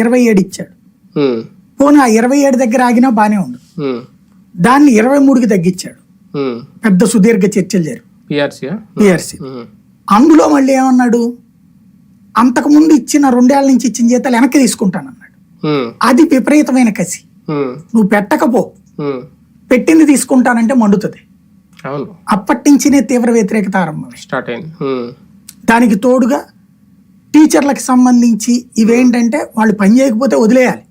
ఇరవై ఏడు ఇచ్చాడు. పోనీ ఆ ఇరవై ఏడు దగ్గర ఆగినా బానే ఉంది ఉమ్, దాన్ని ఇరవై మూడుకి తగ్గించాడు. పెద్ద సుదీర్ఘ చర్చలు జరిగి అందులో మళ్ళీ ఏమన్నాడు? అంతకుముందు ఇచ్చిన రెండేళ్ళ నుంచి ఇచ్చిన జీతాలు వెనక్కి తీసుకుంటానన్నాడు. ఉమ్, అది విపరీతమైన కసి. నువ్వు పెట్టకపో. పెట్టింది తీసుకుంటానంటే మండుతుంది. అప్పటి నుంచినే తీవ్ర వ్యతిరేకత ఆరంభమైంది. స్టార్ట్ అయింది. దానికి తోడుగా టీచర్లకు సంబంధించి ఇవేంటంటే వాళ్ళు పని చేయకపోతే వదిలేయాలి.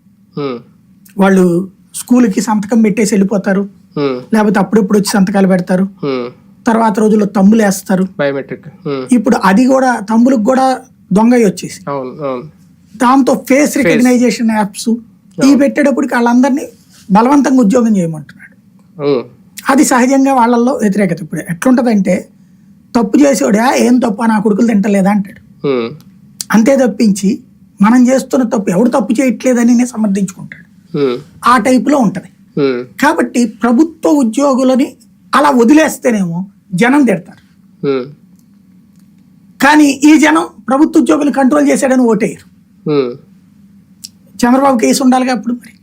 వాళ్ళు స్కూల్కి సంతకం పెట్టేసి వెళ్ళిపోతారు. లేకపోతే అప్పుడప్పుడు వచ్చి సంతకాలు పెడతారు. తర్వాత రోజుల్లో తమ్ములు వేస్తారు. ఇప్పుడు అది కూడా తమ్ములకు కూడా దొంగ వచ్చేసి. దాంతో ఫేస్ రికగ్నైజేషన్ యాప్స్ ఇవి పెట్టేటప్పటికి వాళ్ళందరినీ బలవంతంగా ఉద్యోగం చేయమంటున్నాడు. అది సహజంగా వాళ్ళల్లో వ్యతిరేకత. ఇప్పుడు ఎట్లుంటదంటే తప్పు చేసేవాడు "ఆ, ఏం తప్పు? నా కొడుకులు తింటలేదా? అంటాడు. అంతే తప్పించి మనం చేస్తున్న తప్పు ఎవడు తప్పు చేయట్లేదని నేను సమర్థించుకుంటాడు. ఆ టైపులో ఉంటది. కాబట్టి ప్రభుత్వ ఉద్యోగులని అలా వదిలేస్తేనేమో జనం తిడతారు. కానీ ఈ జనం ప్రభుత్వ ఉద్యోగులు కంట్రోల్ చేశాడని ఓటేయరు. చంద్రబాబు కేసు ఉండాలిగా అప్పుడు మరి?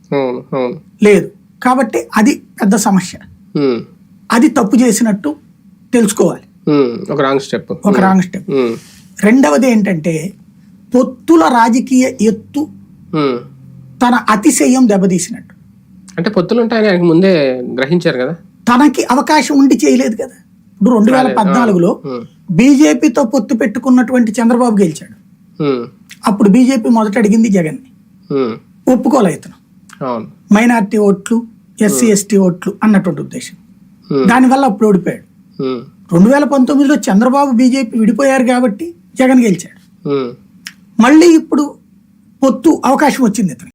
లేదు. కాబట్టి అది పెద్ద సమస్య. అది తప్పు చేసినట్టు తెలుసుకోవాలి. ఒక రాంగ్ స్టెప్. ఒక రాంగ్ స్టెప్. రెండవది ఏంటంటే పొత్తుల రాజకీయ ఎత్తు. తన అతిశయం దెబ్బతీసినట్టు. అంటే పొత్తులు ఉంటాయని ముందే గ్రహించారు కదా? తనకి అవకాశం ఉండి చేయలేదు కదా. ఇప్పుడు రెండు వేల పద్నాలుగులో బీజేపీతో పొత్తు పెట్టుకున్నటువంటి చంద్రబాబు గెలిచాడు. అప్పుడు బీజేపీ మొదట అడిగింది జగన్ని. ఉమ్. ఒప్పుకోలే ఇతను. అవును. మైనార్టీ ఓట్లు ఎస్సీ ఎస్టీ ఓట్లు అన్నటువంటి ఉద్దేశం. దానివల్ల అప్పుడు ఓడిపోయాడు. రెండు వేల పంతొమ్మిదిలో చంద్రబాబు బీజేపీ విడిపోయారు కాబట్టి జగన్ గెలిచాడు. మళ్ళీ ఇప్పుడు పొత్తు అవకాశం వచ్చింది ఇతనికి.